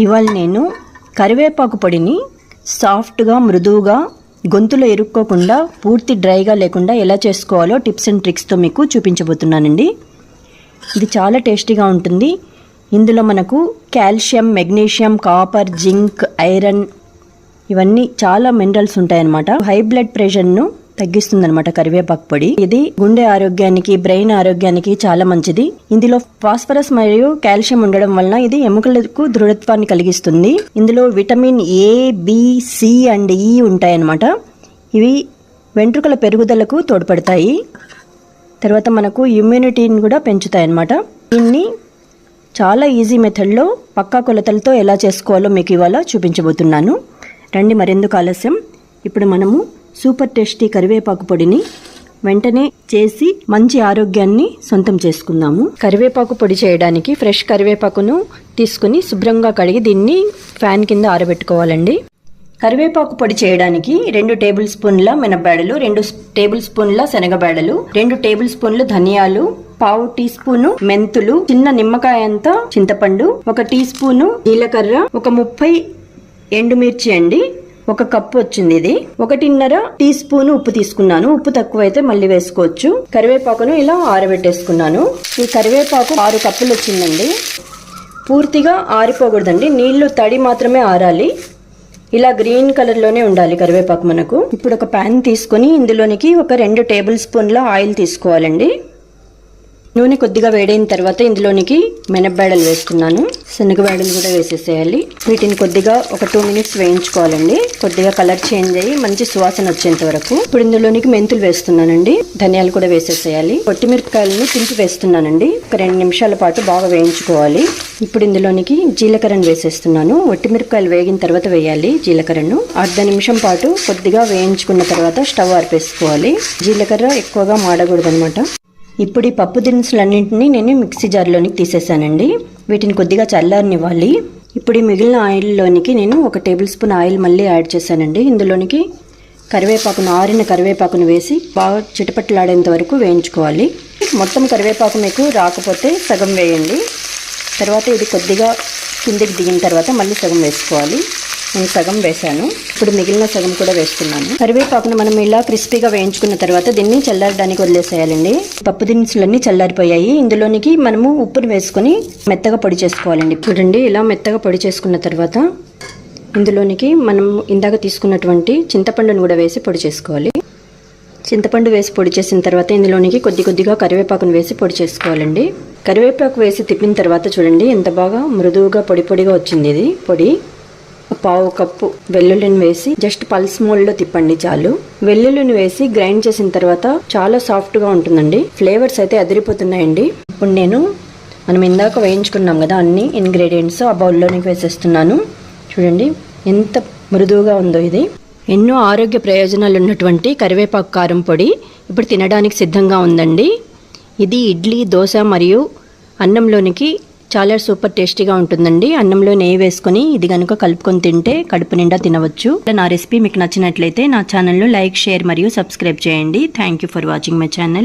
ఇవాళ నేను కరివేపాకు పొడిని సాఫ్ట్గా మృదువుగా గొంతులో ఇరుక్కోకుండా పూర్తి డ్రైగా లేకుండా ఎలా చేసుకోవాలో టిప్స్ అండ్ ట్రిక్స్తో మీకు చూపించబోతున్నానండి. ఇది చాలా టేస్టీగా ఉంటుంది. ఇందులో మనకు calcium magnesium copper zinc iron ఇవన్నీ చాలా మినరల్స్ ఉంటాయన్నమాట. హై బ్లడ్ ప్రెషర్ను తగ్గిస్తుందన్నమాట కరివేపాకు పొడి. ఇది గుండె ఆరోగ్యానికి బ్రెయిన్ ఆరోగ్యానికి చాలా మంచిది. ఇందులో ఫాస్ఫరస్ మరియు కాల్షియం ఉండడం వలన ఇది ఎముకలకు దృఢత్వాన్ని కలిగిస్తుంది. ఇందులో vitamin A B C and E ఉంటాయన్నమాట. ఇవి వెంట్రుకల పెరుగుదలకు తోడ్పడతాయి. తర్వాత మనకు ఇమ్యూనిటీని కూడా పెంచుతాయి అన్నమాట దీన్ని చాలా ఈజీ మెథడ్లో పక్కా కొలతలతో ఎలా చేసుకోవాలో మీకు ఇవాళ చూపించబోతున్నాను. రండి మరెందుకు ఆలస్యం? ఇప్పుడు మనము సూపర్ టేస్టీ కరివేపాకు పొడిని వెంటనే చేసి మంచి ఆరోగ్యాన్ని సొంతం చేసుకుందాము. కరివేపాకు పొడి చేయడానికి ఫ్రెష్ కరివేపాకును తీసుకుని శుభ్రంగా కడిగి దీన్ని ఫ్యాన్ కింద ఆరబెట్టుకోవాలండి. కరివేపాకు పొడి చేయడానికి రెండు టేబుల్ స్పూన్ల మినపబేడలు రెండు టేబుల్ స్పూన్ల శనగబేడలు రెండు టేబుల్ స్పూన్లు ధనియాలు పావు టీ స్పూను మెంతులు చిన్న నిమ్మకాయ అంతా చింతపండు ఒక టీ స్పూను జీలకర్ర ఒక ముప్పై ఎండుమిర్చి అండి. ఒక కప్పు వచ్చింది ఇది. ఒకటిన్నర టీ స్పూన్ ఉప్పు తీసుకున్నాను. ఉప్పు తక్కువైతే మళ్ళీ వేసుకోవచ్చు. కరివేపాకును ఇలా ఆరబెట్టేసుకున్నాను. ఈ కరివేపాకు ఆరు కప్పులు వచ్చిందండి. పూర్తిగా ఆరిపోకూడదండి. నీళ్ళు తడి మాత్రమే ఆరాలి. ఇలా గ్రీన్ కలర్లోనే ఉండాలి కరివేపాకు మనకు. ఇప్పుడు ఒక ప్యాన్ తీసుకొని ఇందులోనికి ఒక రెండు టేబుల్ స్పూన్ల ఆయిల్ తీసుకోవాలండి. నూనె కొద్దిగా వేడైన తర్వాత ఇందులోనికి మినపబేడలు వేసుకున్నాను శనగబేడలు కూడా వేసేసేయాలి. వీటిని కొద్దిగా ఒక టూ మినిట్స్ వేయించుకోవాలండి. కొద్దిగా కలర్ చేంజ్ అయ్యి మంచి సువాసన వచ్చేంత వరకు. ఇప్పుడు ఇందులోనికి మెంతులు వేస్తున్నానండి. ధనియాలు కూడా వేసేసేయాలి. కొట్టిమిరపకాయలను తింపి వేస్తున్నానండి. ఒక రెండు నిమిషాల పాటు బాగా వేయించుకోవాలి. ఇప్పుడు ఇందులోనికి జీలకర్రను వేసేస్తున్నాను. ఒట్టిమిరపకాయలు వేగిన తర్వాత వేయాలి జీలకర్రను. అర్ధ నిమిషం పాటు కొద్దిగా వేయించుకున్న తర్వాత స్టవ్ ఆర్పేసుకోవాలి. జీలకర్ర ఎక్కువగా మాడకూడదు అనమాట ఇప్పుడు ఈ పప్పు దినుసులన్నింటినీ నేను మిక్సీ జార్లోనికి తీసేసానండి వీటిని కొద్దిగా చల్లారనివ్వాలి. ఇప్పుడు ఈ మిగిలిన ఆయిల్లోనికి నేను ఒక టేబుల్ స్పూన్ ఆయిల్ మళ్ళీ యాడ్ చేశానండి. ఇందులోనికి కరివేపాకును ఆరిన కరివేపాకును వేసి బాగా చిటపట్లాడేంత వరకు వేయించుకోవాలి. మొత్తం కరివేపాకు మీకు రాకపోతే సగం వేయండి. తర్వాత ఇది కొద్దిగా కిందికి దిగిన తర్వాత మళ్ళీ సగం వేసుకోవాలి. నేను సగం వేశాను. ఇప్పుడు మిగిలిన సగం కూడా వేసుకున్నాను కరివేపాకును మనం ఇలా క్రిస్పీగా వేయించుకున్న తర్వాత దీన్ని చల్లారడానికి వదిలేసేయాలండి. పప్పు దినుసులన్నీ చల్లారిపోయాయి. ఇందులోనికి మనము ఉప్పును వేసుకొని మెత్తగా పొడి చేసుకోవాలండి. చూడండి ఇలా మెత్తగా పొడి చేసుకున్న తర్వాత ఇందులోనికి మనం ఇందాక తీసుకున్నటువంటి చింతపండును కూడా వేసి పొడి చేసుకోవాలి. చింతపండు వేసి పొడి చేసిన తర్వాత ఇందులోనికి కొద్ది కొద్దిగా కరివేపాకును వేసి పొడి చేసుకోవాలండి. కరివేపాకు వేసి తిప్పిన తర్వాత చూడండి ఎంత బాగా మృదువుగా పొడి పొడిగా వచ్చింది ఇది. పొడి పావు కప్పు వెల్లుల్లిని వేసి జస్ట్ పల్స్ మోల్డ్లో తిప్పండి చాలు. వెల్లుల్లిని వేసి గ్రైండ్ చేసిన తర్వాత చాలా సాఫ్ట్గా ఉంటుందండి. ఫ్లేవర్స్ అయితే అదిరిపోతున్నాయండి. ఇప్పుడు నేను మనం ఇందాక వేయించుకున్నాం కదా అన్ని ఇంగ్రీడియంట్స్ ఆ బౌల్లోనికి వేసేస్తున్నాను. చూడండి ఎంత మృదువుగా ఉందో ఇది. ఎన్నో ఆరోగ్య ప్రయోజనాలు ఉన్నటువంటి కరివేపాకు కారం పొడి ఇప్పుడు తినడానికి సిద్ధంగా ఉందండి. ఇది ఇడ్లీ దోశ మరియు అన్నంలోనికి చాలా సూపర్ టేస్టీగా ఉంటుందండి. అన్నంలో నెయ్యి వేసుకొని ఇది కనుక కలుపుకొని తింటే కడుపు నిండా తినవచ్చు. నా రెసిపీ మీకు నచ్చినట్లయితే నా ఛానల్లో లైక్ షేర్ మరియు సబ్స్క్రైబ్ చేయండి. Thank you for watching my channel